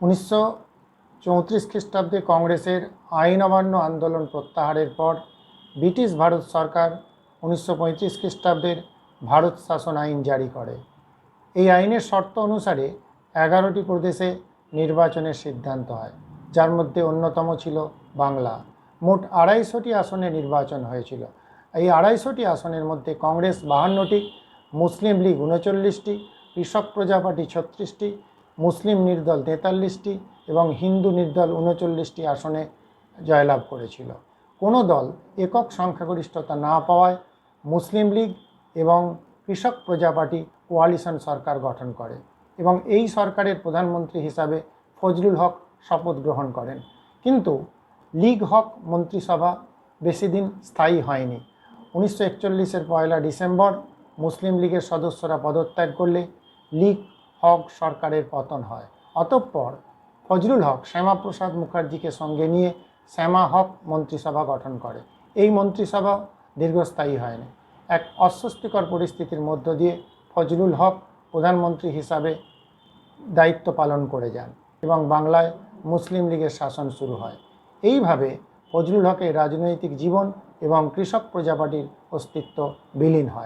উনিশশো চৌত্রিশ খ্রিস্টাব্দে কংগ্রেসের আইন অমান্য আন্দোলন প্রত্যাহারের পর ব্রিটিশ ভারত সরকার উনিশশো পঁয়ত্রিশ খ্রিস্টাব্দের ভারত শাসন আইন জারি করে। এই আইনের শর্ত অনুসারে এগারোটি প্রদেশে নির্বাচনের সিদ্ধান্ত হয়, যার মধ্যে অন্যতম ছিল বাংলা। মোট আড়াইশোটি আসনে নির্বাচন হয়েছিল। এই আড়াইশোটি আসনের মধ্যে কংগ্রেস বাহান্নটি, মুসলিম লীগ উনচল্লিশটি, কৃষক প্রজা পার্টি ছত্রিশটি মুসলিম নির্দল তেতাল্লিশটি এবং হিন্দু নির্দল উনচল্লিশটি আসনে জয়লাভ করেছিল। কোনো দল একক সংখ্যাগরিষ্ঠতা না পাওয়ায় মুসলিম লীগ এবং কৃষক প্রজা পার্টি কোয়ালিশন সরকার গঠন করে এবং এই সরকারের প্রধানমন্ত্রী হিসাবে ফজলুল হক শপথ গ্রহণ করেন। কিন্তু লীগ হক মন্ত্রিসভা বেশি দিন স্থায়ী হয়নি। উনিশশো একচল্লিশের পয়লা ডিসেম্বর মুসলিম লীগের সদস্যরা পদত্যাগ করলে লীগ হক সরকারের পতন হয়। অতঃপর ফজলুল হক শ্যামাপ্রসাদ মুখার্জিকে সঙ্গে নিয়ে শ্যামা হক মন্ত্রিসভা গঠন করে। এই মন্ত্রিসভা দীর্ঘস্থায়ী হয়নি। এক অস্বস্তিকর পরিস্থিতির মধ্য দিয়ে ফজলুল হক প্রধানমন্ত্রী হিসাবে দায়িত্ব পালন করে যান এবং বাংলায় মুসলিম লীগের শাসন শুরু হয়। এইভাবে ফজলুল হকের রাজনৈতিক জীবন এবং কৃষক প্রজাপাটির অস্তিত্ব বিলীন হয়।